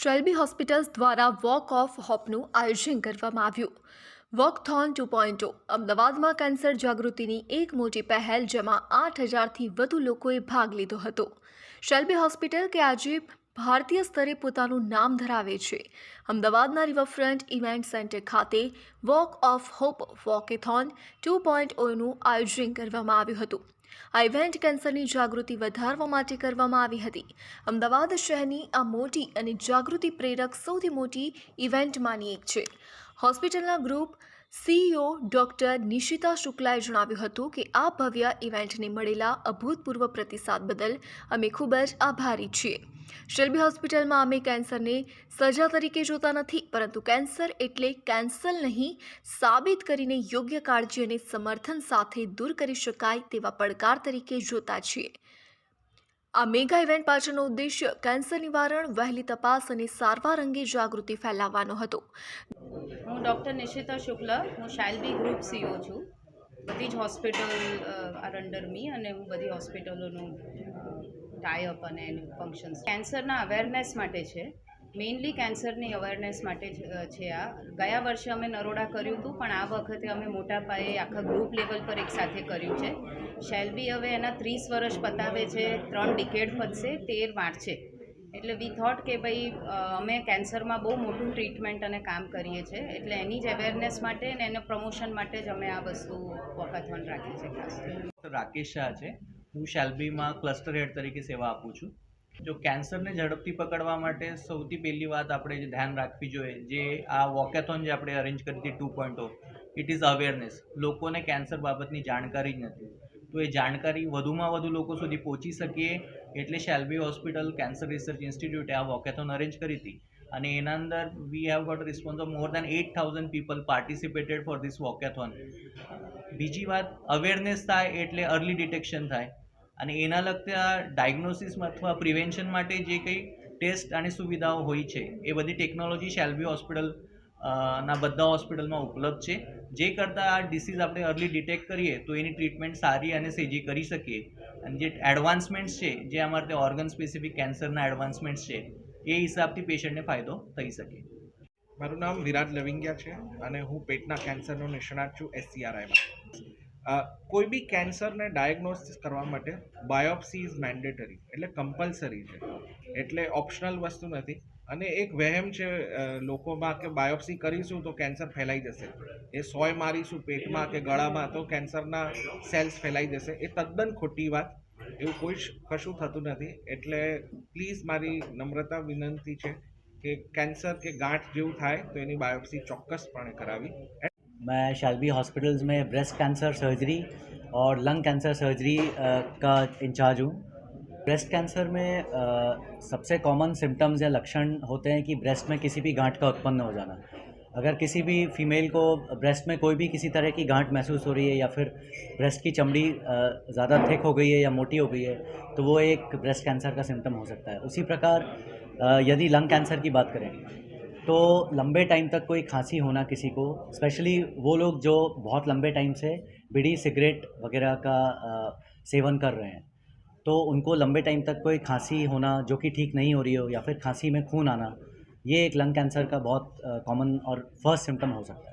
Shalby hospitals દ્વારા walk of હોપનું આયોજન કરવામાં આવ્યું. વોકથોન ટુ પોઈન્ટ અમદાવાદમાં કેન્સર જાગૃતિની એક મોટી પહેલ જેમાં આઠ હજારથી વધુ લોકોએ ભાગ લીધો હતો. શેલ્બી હોસ્પિટલ કે આજે ભારતીય સ્તરે પોતાનું નામ ધરાવે છે. અમદાવાદના રિવરફ્રન્ટ ઇવેન્ટ સેન્ટર ખાતે walk of hope walkathon two point ઓનું આયોજન કરવામાં આવ્યું હતું. આ ઇવેન્ટ કેન્સરની જાગૃતિ વધારવા માટે કરવામાં આવી હતી. અમદાવાદ શહેરની આ મોટી અને જાગૃતિ પ્રેરક સૌથી મોટી ઇવેન્ટમાંની એક છે. હોસ્પિટલના ગ્રુપ સીઈઓ ડોક્ટર નિશિતા શુક્લાએ જણાવ્યું હતું કે આ ભવ્ય ઇવેન્ટને મળેલા અભૂતપૂર્વ પ્રતિસાદ બદલ અમે ખૂબ જ આભારી છીએ. શેલ્બી હોસ્પિટલમાં અમે કેન્સરને સજા તરીકે જોતા નથી, પરંતુ કેન્સર એટલે કેન્સર નહીં, સાબિત કરીને યોગ્ય કાળજી અને સમર્થન સાથે દૂર કરી શકાય તેવા પડકાર તરીકે જોતા છીએ. આ મેગા ઇવેન્ટ પાછળનો ઉદ્દેશ્ય કેન્સર નિવારણ, વહેલી તપાસ અને સારવાર અંગે જાગૃતિ ફેલાવવાનો હતો. હું ડૉક્ટર નિશિતા શુક્લ, હું શાયલબી ગ્રુપ સીઓ છું. બધી જ હોસ્પિટલ આર અંડર મી અને હું બધી હોસ્પિટલોનું ટાઈઅપ અને એનું ફંક્શન્સ કેન્સરના અવેરનેસ માટે છે. મેઇનલી કેન્સરની અવેરનેસ માટે છે આ. ગયા વર્ષે અમે નરોડા કર્યું હતું, પણ આ વખતે અમે મોટા પાયે આખા ગ્રુપ લેવલ પર એકસાથે કર્યું છે. શેલ્બી હવે એના ત્રીસ વર્ષ પતાવે છે, ત્રણ ડિકેડ પતશે, તેર વાંચશે. એટલે વી થોટ કે ભાઈ અમે કેન્સરમાં બહુ મોટું ટ્રીટમેન્ટ અને કામ કરીએ છીએ. એટલે એની જ અવેરનેસ માટે અને એને પ્રમોશન માટે જ અમે આ વસ્તુ વોકાથોન રાખી છે ખાસ રાકેશ શાહ છે. હું શેલ્બીમાં ક્લસ્ટર હેડ તરીકે સેવા આપું છું. જો કેન્સરને ઝડપથી પકડવા માટે સૌથી પહેલી વાત આપણે જે ધ્યાન રાખવી જોઈએ, જે આ વોકેથોન જે આપણે અરેન્જ કરી હતી two point it is awareness લોકોને કેન્સર બાબતની જાણકારી જ નથી. તો એ જાણકારી વધુમાં વધુ લોકો સુધી પહોંચી શકીએ એટલે શેલ્બી હોસ્પિટલ કેન્સર રિસર્ચ ઇન્સ્ટિટ્યૂટે આ વોકેથોન અરેન્જ કરી હતી. અને એના અંદર we have got response of more than eight thousand people participated for this walkathon. બીજી વાત અવેરનેસ થાય એટલે અર્લી ડિટેક્શન થાય. અને એના લગતા ડાયગ્નોસિસ અથવા પ્રિવેન્શન માટે જે કંઈ ટેસ્ટ અને સુવિધાઓ હોય છે, એ બધી ટેકનોલોજી શેલ્બી હોસ્પિટલ ના બધા હોસ્પિટલમાં ઉપલબ્ધ છે. જે કરતાં આ ડિસીઝ આપણે અર્લી ડિટેક્ટ કરીએ તો એની ટ્રીટમેન્ટ સારી અને સેજી કરી શકીએ. અને જે એડવાન્સમેન્ટ્સ છે, જે અમારે તે ઓર્ગન સ્પેસિફિક કેન્સરના એડવાન્સમેન્ટ્સ છે, એ હિસાબથી પેશન્ટને ફાયદો થઈ શકે. મારું નામ વિરાટ લવિંગિયા છે અને હું પેટના કેન્સરનો નિષ્ણાત છું એસસીઆરઆઈમાં કોઈ બી કેન્સરને ડાયગ્નોસિસ કરવા માટે બાયોપ્સી ઇઝ મેન્ડેટરી એટલે કમ્પલસરી છે. એટલે ઓપ્શનલ વસ્તુ નથી. અને એક વહેમ છે અ, લોકોમાં કે બાયોપ્સી કરીશું તો કેન્સર ફેલાઈ જશે એ સોય મારીશું પેટમાં કે ગળામાં તો કેન્સરના સેલ્સ ફેલાઈ જશે એ તદ્દન ખોટી વાત એવું કોઈ જ કશું થતું નથી એટલે પ્લીઝ મારી નમ્રતા વિનંતી છે કે કેન્સર કે ગાંઠ જેવું થાય તો એની બાયોપ્સી ચોક્કસપણે કરાવી मैं शालबी हॉस्पिटल्स में ब्रेस्ट कैंसर सर्जरी और लंग कैंसर सर्जरी अ, का इंचार्ज हूँ ब्रेस्ट कैंसर में अ, सबसे कॉमन सिम्टम्स या लक्षण होते हैं कि ब्रेस्ट में किसी भी गांठ का उत्पन्न हो जाना। अगर किसी भी फीमेल को ब्रेस्ट में कोई भी किसी तरह की गांठ महसूस हो रही है या फिर ब्रेस्ट की चमड़ी ज़्यादा थिक हो गई है या मोटी हो गई है तो वो एक ब्रेस्ट कैंसर का सिम्टम हो सकता है। उसी प्रकार यदि लंग कैंसर की बात करें तो लंबे टाइम तक कोई खांसी होना किसी को स्पेशली वो लोग जो बहुत लंबे टाइम से बीड़ी सिगरेट वगैरह का अ, सेवन कर रहे हैं तो उनको लंबे टाइम तक कोई खांसी होना जो कि ठीक नहीं हो रही हो या फिर खांसी में खून आना ये एक लंग कैंसर का बहुत कॉमन और फर्स्ट सिम्टम हो सकता है